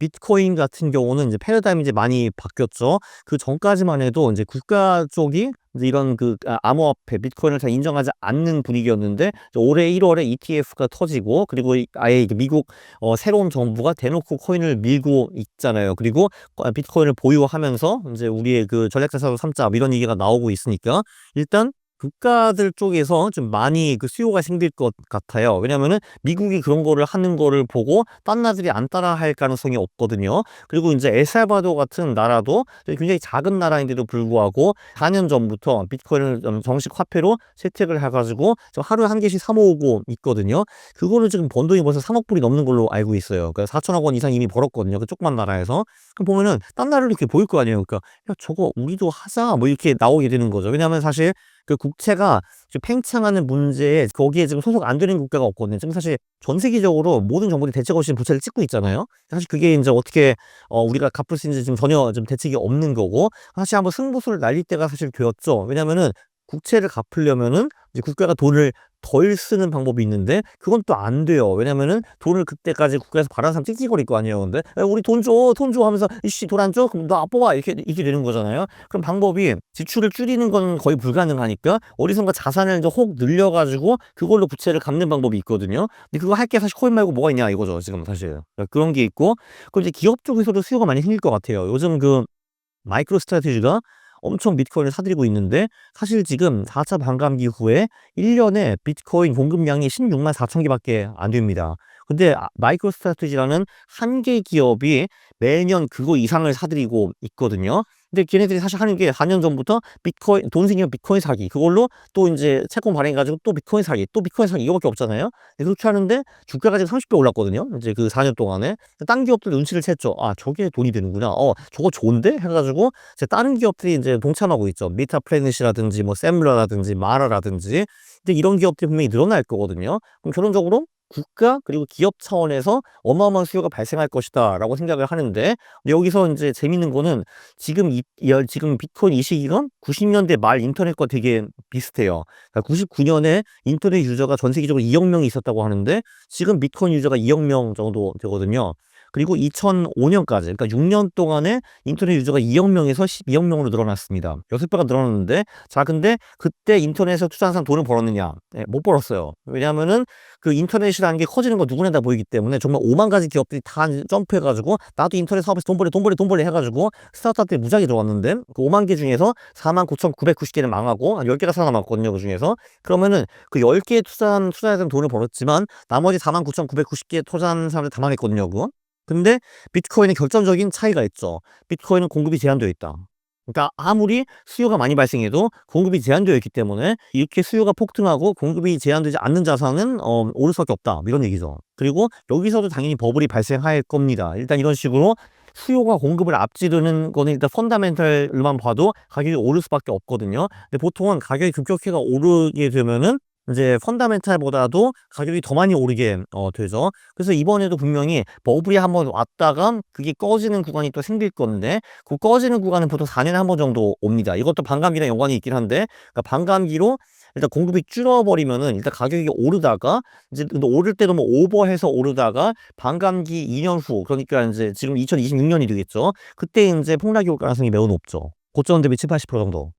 비트코인 같은 경우는 이제 패러다임이 이제 많이 바뀌었죠. 그 전까지만 해도 이제 국가 쪽이 이제 이런 그 아, 암호화폐 비트코인을 잘 인정하지 않는 분위기였는데 올해 1월에 ETF가 터지고 그리고 이- 아예 미국 어, 새로운 정부가 대놓고 코인을 밀고 있잖아요. 그리고 어, 비트코인을 보유하면서 이제 우리의 그 전략자산으로 삼자 뭐 이런 얘기가 나오고 있으니까 일단 국가들 쪽에서 좀 많이 그 수요가 생길 것 같아요. 왜냐면은 미국이 그런 거를 하는 거를 보고 딴 나라들이 안 따라할 가능성이 없거든요. 그리고 이제 엘살바도 같은 나라도 굉장히 작은 나라인데도 불구하고 4년 전부터 비트코인을 좀 정식 화폐로 채택을 해가지고 하루에 한 개씩 사 모으고 있거든요. 그거를 지금 번 돈이 벌써 3억 불이 넘는 걸로 알고 있어요. 그러니까 4천억 원 이상 이미 벌었거든요. 그 조그만 나라에서. 그럼 보면은 딴 나라를 이렇게 보일 거 아니에요. 그러니까 야 저거 우리도 하자 뭐 이렇게 나오게 되는 거죠. 왜냐하면 사실 그 국채가 지금 팽창하는 문제에 거기에 지금 소속 안 되는 국가가 없거든요. 지금 사실 전 세계적으로 모든 정부들이 대책 없이 부채를 찍고 있잖아요. 사실 그게 이제 어떻게 어 우리가 갚을 수 있는지 지금 전혀 좀 대책이 없는 거고 사실 한번 승부수를 날릴 때가 사실 되었죠. 왜냐면은 국채를 갚으려면은 이제 국가가 돈을 덜 쓰는 방법이 있는데 그건 또 안 돼요. 왜냐면은 돈을 그때까지 국가에서 바라는 사람 찍찍거릴 거 아니에요. 근데 야, 우리 돈 줘, 돈 줘 하면서 이씨 돈 안 줘? 그럼 너 뽑아 이렇게 이렇게 되는 거잖아요. 그럼 방법이 지출을 줄이는 건 거의 불가능하니까 어디선가 자산을 이제 혹 늘려가지고 그걸로 부채를 갚는 방법이 있거든요. 근데 그거 할 게 사실 코인 말고 뭐가 있냐 이거죠. 지금 사실 그러니까 그런 게 있고 그리고 이제 기업 쪽에서도 수요가 많이 생길 것 같아요. 요즘 그 마이크로 스트래티지가 엄청 비트코인을 사들이고 있는데 사실 지금 4차 반감기 후에 1년에 비트코인 공급량이 16만 4천 개밖에 안 됩니다. 근데 아- 마이크로 스트래티지라는 한 개 기업이 매년 그거 이상을 사들이고 있거든요. 근데 걔네들이 사실 하는 게 4년 전부터 비트코인 돈 생기면 비트코인 사기 그걸로 또 이제 채권 발행해 가지고 또 비트코인 사기 또 비트코인 사기 이거밖에 없잖아요. 그렇게 하는데 주가가 지금 30배 올랐거든요. 이제 그 4년 동안에 딴 기업들 눈치를 챘죠. 아 저게 돈이 되는구나. 어 저거 좋은데 해가지고 이제 다른 기업들이 이제 동참하고 있죠. 미타 플래닛이라든지 뭐 샘러라든지 마라라든지 근데 이런 기업들이 분명히 늘어날 거거든요. 그럼 결론적으로 국가 그리고 기업 차원에서 어마어마한 수요가 발생할 것이다라고 생각을 하는데 여기서 이제 재밌는 거는 지금 이, 이- 지금 비트코인 이 시기가 90년대 말 인터넷과 되게 비슷해요. 그러니까 99년에 인터넷 유저가 전 세계적으로 2억 명이 있었다고 하는데 지금 비트코인 유저가 2억 명 정도 되거든요. 그리고 2005년까지 그러니까 6년 동안에 인터넷 유저가 2억 명에서 12억 명으로 늘어났습니다. 6배가 늘어났는데 자 근데 그때 인터넷에서 투자한 사람 돈을 벌었느냐? 네, 못 벌었어요. 왜냐하면은 그 인터넷이라는 게 커지는 거 누구나 다 보이기 때문에 정말 5만 가지 기업들이 다 점프해가지고 나도 인터넷 사업에서 돈 벌래 돈 벌래 돈 벌래 해가지고 스타트업들이 무지하게 들어왔는데 그 5만 개 중에서 4만 9,990개는 망하고 한 10개가 살아남았거든요 그 중에서 그러면은 그 10개에 투자한 투자자들은 돈을 벌었지만 나머지 4만 9,990개에 투자한 사람들 다 망했거든요 그거 근데 비트코인의 결정적인 차이가 있죠 비트코인은 공급이 제한되어 있다 그러니까 아무리 수요가 많이 발생해도 공급이 제한되어 있기 때문에 이렇게 수요가 폭등하고 공급이 제한되지 않는 자산은 어, 오를 수밖에 없다 뭐 이런 얘기죠. 그리고 여기서도 당연히 버블이 발생할 겁니다. 일단 이런 식으로 수요가 공급을 앞지르는 거는 일단 펀다멘탈만 봐도 가격이 오를 수밖에 없거든요. 근데 보통은 가격이 급격히가 오르게 되면은 이제 펀다멘탈보다도 가격이 더 많이 오르게 어, 되죠. 그래서 이번에도 분명히 버블이 한번 왔다가 그게 꺼지는 구간이 또 생길 건데 그 꺼지는 구간은 보통 4년에 한 번 정도 옵니다. 이것도 반감기랑 연관이 있긴 한데 그러니까 반감기로 일단 공급이 줄어버리면은 일단 가격이 오르다가 이제 오를 때도 뭐 오버해서 오르다가 반감기 2년 후 그러니까 이제 지금 2026년이 되겠죠. 그때 이제 폭락이 올 가능성이 매우 높죠. 고점 대비 7, 80% 정도.